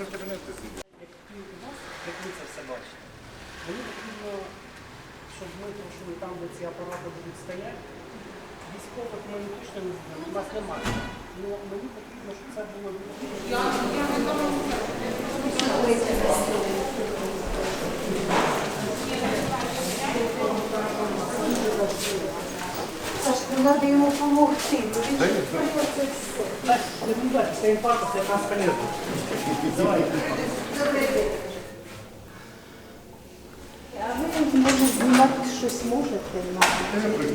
вже в кабінеті сидіти. Як у нас, як ви це все бачите, мені потрібно, щоб ми пройшли там, де ці апарати будуть стояти. Військових ми не точно не знаємо, у нас немає. Ну мені потрібно, щоб це було Сашка, треба йому допомогти. Буває, це інфаркт, це якраз полезно. Давай. А ви може знімати щось можете? мабуть?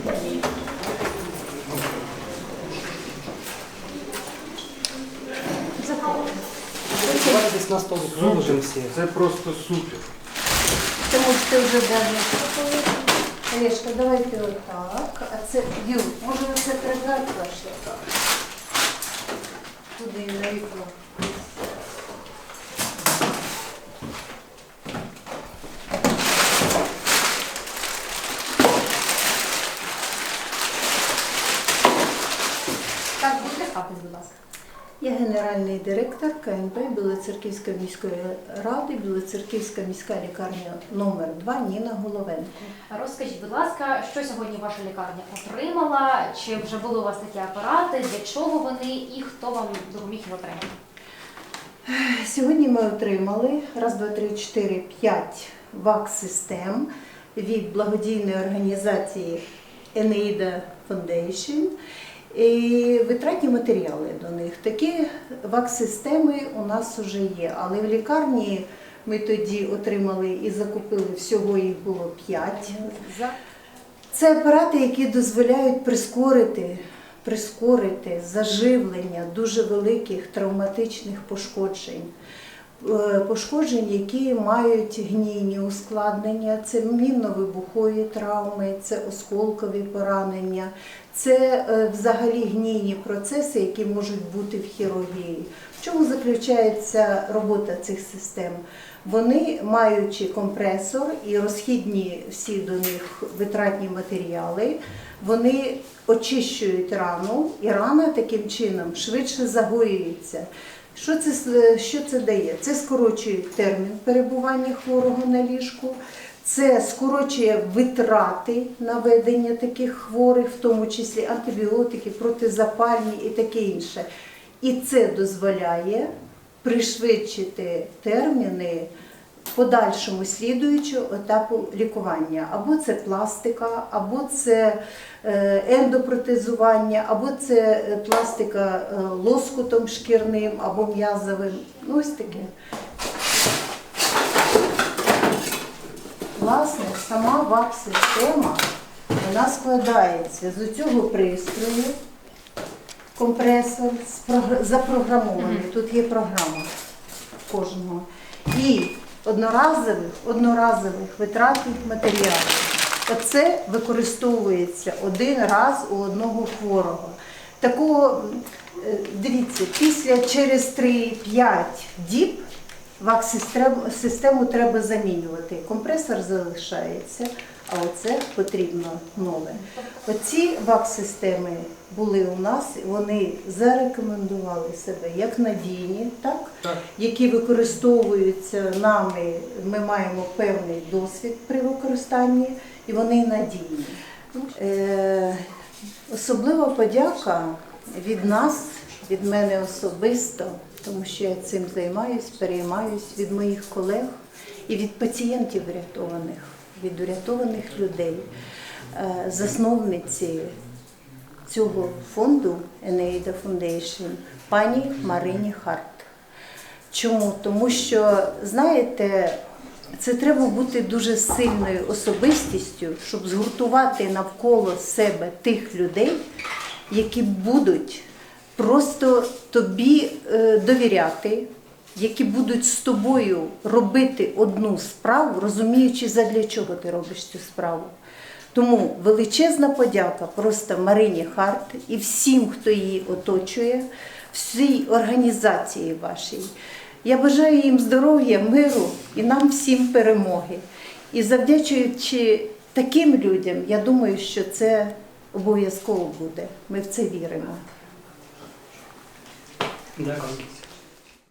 Заходьте. Давай десь на столик виложимо всі. Це просто супер. Це можете вже даже. Олешка, давайте отак. А це, Юр, може ви це прибрати ваше? Туди на вікно. Так, будете хапати, будь ласка. Я генеральний директор КНП Білоцерківської міської ради, Білоцерківська міська лікарня номер 2 Ніна Головенко. Розкажіть, будь ласка, що сьогодні ваша лікарня отримала? Чи вже були у вас такі апарати? Для чого вони і хто вам допоміг їх отримати? Сьогодні ми отримали раз, два, три, чотири, п'ять ВАК-систем від благодійної організації Eneida Foundation. І витратні матеріали до них. Такі ВАК-системи у нас вже є, але в лікарні ми тоді отримали і закупили всього їх було п'ять. Це апарати, які дозволяють прискорити, прискорити заживлення дуже великих травматичних пошкоджень. Е, Пошкоджень, які мають гнійні ускладнення, це мінно-вибухові травми, це осколкові поранення, це е, взагалі гнійні процеси, які можуть бути в хірургії. В чому заключається робота цих систем? Вони, маючи компресор і розхідні всі до них витратні матеріали, вони очищують рану, і рана таким чином швидше загоюється. Що це, що це дає? Це скорочує термін перебування хворого на ліжку, це скорочує витрати на ведення таких хворих, в тому числі антибіотики, протизапальні і таке інше. І це дозволяє пришвидшити терміни подальшому слідуючого етапу лікування. Або це пластика, або це е, ендопротезування, або це е, пластика е, лоскутом шкірним або м'язовим. Ну, ось таке. Власне, сама ВАК-система вона складається з цього пристрою, компресор запрограмований. Тут є програма кожного. І одноразових, одноразових витратних матеріалів. Оце використовується один раз у одного хворого. Такого, е, дивіться, після через 3-5 діб ВАК-систему систему треба замінювати. Компресор залишається, а оце потрібно нове. Оці ВАК-системи були у нас, вони зарекомендували себе як надійні, так? Так. які використовуються нами. Ми маємо певний досвід при використанні, і вони надійні. Е, особлива подяка від нас, від мене особисто, тому що я цим займаюсь, переймаюсь від моїх колег і від пацієнтів врятованих, від урятованих людей, Е, засновниці цього фонду Eneida Foundation, пані Марині Харт. Чому? Тому що, знаєте, це треба бути дуже сильною особистістю, щоб згуртувати навколо себе тих людей, які будуть просто тобі е, довіряти, які будуть з тобою робити одну справу, розуміючи, задля чого ти робиш цю справу. Тому величезна подяка просто Марині Харт і всім, хто її оточує, всій організації вашій. Я бажаю їм здоров'я, миру і нам всім перемоги. І завдячуючи таким людям, я думаю, що це обов'язково буде. Ми в це віримо. Дякую.